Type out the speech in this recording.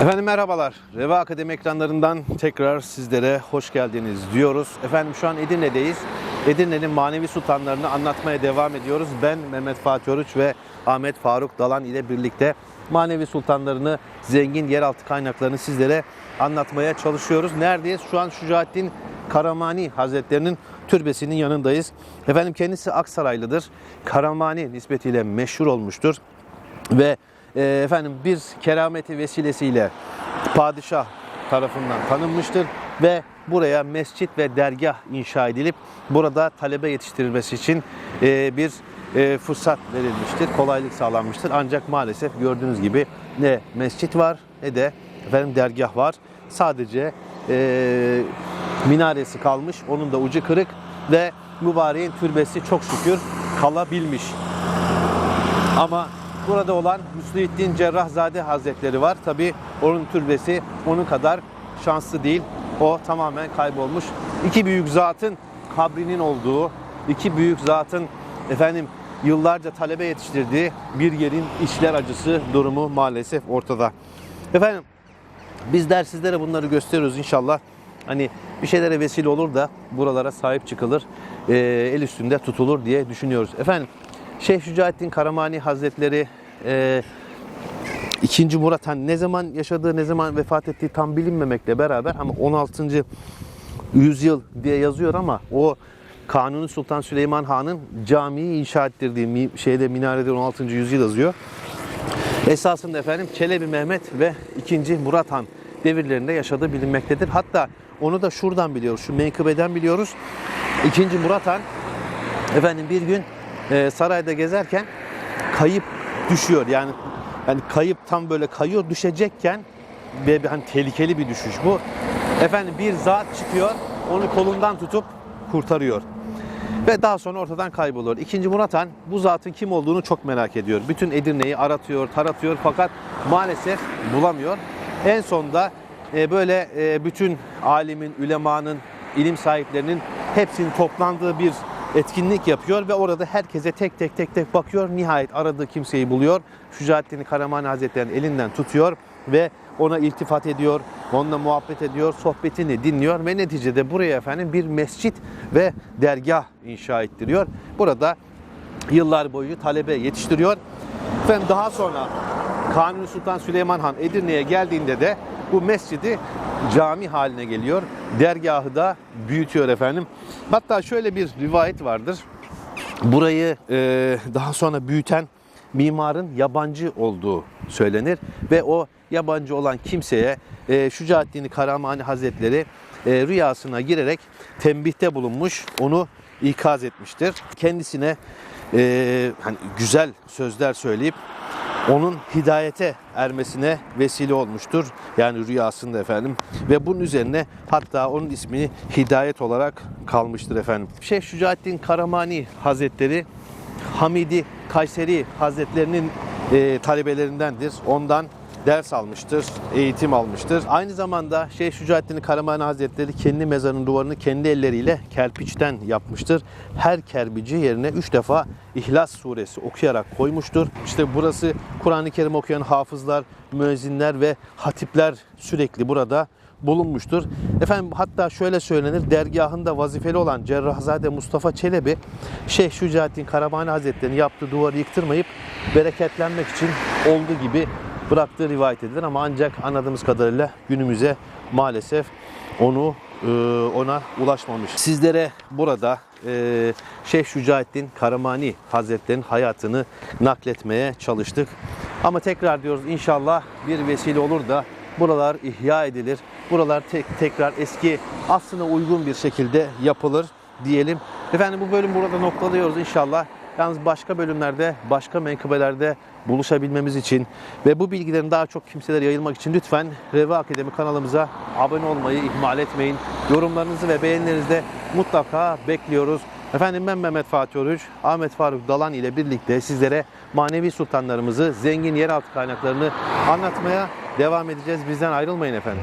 Efendim merhabalar. Reva Akademi ekranlarından tekrar sizlere hoş geldiniz diyoruz. Efendim şu an Edirne'deyiz. Edirne'nin manevi sultanlarını anlatmaya devam ediyoruz. Ben Mehmet Fatih Oruç ve Ahmet Faruk Dalan ile birlikte manevi sultanlarını, zengin yeraltı kaynaklarını sizlere anlatmaya çalışıyoruz. Neredeyiz? Şu an Şucaettin Karamani Hazretlerinin türbesinin yanındayız. Efendim kendisi Aksaraylıdır. Karamani nispetiyle meşhur olmuştur. Ve e, efendim bir kerameti vesilesiyle padişah tarafından tanınmıştır ve buraya mescit ve dergah inşa edilip burada talebe yetiştirilmesi için e, bir e, fırsat verilmiştir, kolaylık sağlanmıştır. Ancak maalesef gördüğünüz gibi ne mescit var ne de efendim dergah var. Sadece e, minaresi kalmış, onun da ucu kırık ve mübareğin türbesi çok şükür kalabilmiş. Ama burada olan Müslüddin Cerrahzade Hazretleri var. Tabi onun türbesi onun kadar şanslı değil. O tamamen kaybolmuş. İki büyük zatın kabrinin olduğu, iki büyük zatın efendim yıllarca talebe yetiştirdiği bir yerin işler acısı durumu maalesef ortada. Efendim Bizler sizlere bunları gösteriyoruz inşallah. Hani bir şeylere vesile olur da buralara sahip çıkılır, el üstünde tutulur diye düşünüyoruz. Efendim Şeyh Şücaettin Karamani Hazretleri e, 2. Murat Han ne zaman yaşadığı, ne zaman vefat ettiği tam bilinmemekle beraber ama 16. yüzyıl diye yazıyor ama o Kanuni Sultan Süleyman Han'ın camiyi inşa ettirdiği şeyde minarede 16. yüzyıl yazıyor. Esasında efendim Çelebi Mehmet ve 2. Murat Han devirlerinde yaşadığı bilinmektedir. Hatta onu da şuradan biliyoruz, şu menkıbeden biliyoruz. 2. Murat Han efendim bir gün e, sarayda gezerken kayıp düşüyor. Yani yani kayıp tam böyle kayıyor düşecekken ve hani tehlikeli bir düşüş bu. Efendim bir zat çıkıyor, onu kolundan tutup kurtarıyor. Ve daha sonra ortadan kayboluyor. İkinci Murat Han bu zatın kim olduğunu çok merak ediyor. Bütün Edirne'yi aratıyor, taratıyor fakat maalesef bulamıyor. En sonunda e, böyle e, bütün alimin, ülemanın, ilim sahiplerinin hepsinin toplandığı bir etkinlik yapıyor ve orada herkese tek tek tek tek bakıyor. Nihayet aradığı kimseyi buluyor. Şucaettin Karamani Hazretleri'nin elinden tutuyor ve ona iltifat ediyor, onunla muhabbet ediyor, sohbetini dinliyor ve neticede buraya efendim bir mescit ve dergah inşa ettiriyor. Burada yıllar boyu talebe yetiştiriyor. Efendim daha sonra Kanuni Sultan Süleyman Han Edirne'ye geldiğinde de bu mescidi cami haline geliyor. Dergahı da büyütüyor efendim. Hatta şöyle bir rivayet vardır. Burayı e, daha sonra büyüten mimarın yabancı olduğu söylenir ve o yabancı olan kimseye e, Şucaettin Karamani Hazretleri e, rüyasına girerek tembihte bulunmuş, onu ikaz etmiştir. Kendisine e, hani güzel sözler söyleyip onun hidayete ermesine vesile olmuştur. Yani rüyasında efendim. Ve bunun üzerine hatta onun ismini hidayet olarak kalmıştır efendim. Şeyh Şucaettin Karamani Hazretleri Hamidi Kayseri Hazretlerinin e, talebelerindendir. Ondan ders almıştır, eğitim almıştır. Aynı zamanda Şeyh Şucaettin Karamani Hazretleri kendi mezarının duvarını kendi elleriyle kerpiçten yapmıştır. Her kerpici yerine üç defa İhlas suresi okuyarak koymuştur. İşte burası Kur'an-ı Kerim okuyan hafızlar, müezzinler ve hatipler sürekli burada bulunmuştur. Efendim hatta şöyle söylenir dergahında vazifeli olan Cerrahzade Mustafa Çelebi Şeyh Şucaettin Karamani Hazretleri'nin yaptığı duvarı yıktırmayıp bereketlenmek için olduğu gibi bıraktığı rivayet edilir ama ancak anladığımız kadarıyla günümüze maalesef onu e, ona ulaşmamış. Sizlere burada e, Şeyh Şucaettin Karamani Hazretleri'nin hayatını nakletmeye çalıştık. Ama tekrar diyoruz inşallah bir vesile olur da buralar ihya edilir. Buralar tek, tekrar eski aslına uygun bir şekilde yapılır diyelim. Efendim bu bölüm burada noktalıyoruz inşallah. Yalnız başka bölümlerde, başka menkıbelerde buluşabilmemiz için ve bu bilgilerin daha çok kimselere yayılmak için lütfen Reva Akademi kanalımıza abone olmayı ihmal etmeyin. Yorumlarınızı ve beğenilerinizi de mutlaka bekliyoruz. Efendim ben Mehmet Fatih Oruç, Ahmet Faruk Dalan ile birlikte sizlere manevi sultanlarımızı, zengin yeraltı kaynaklarını anlatmaya devam edeceğiz. Bizden ayrılmayın efendim.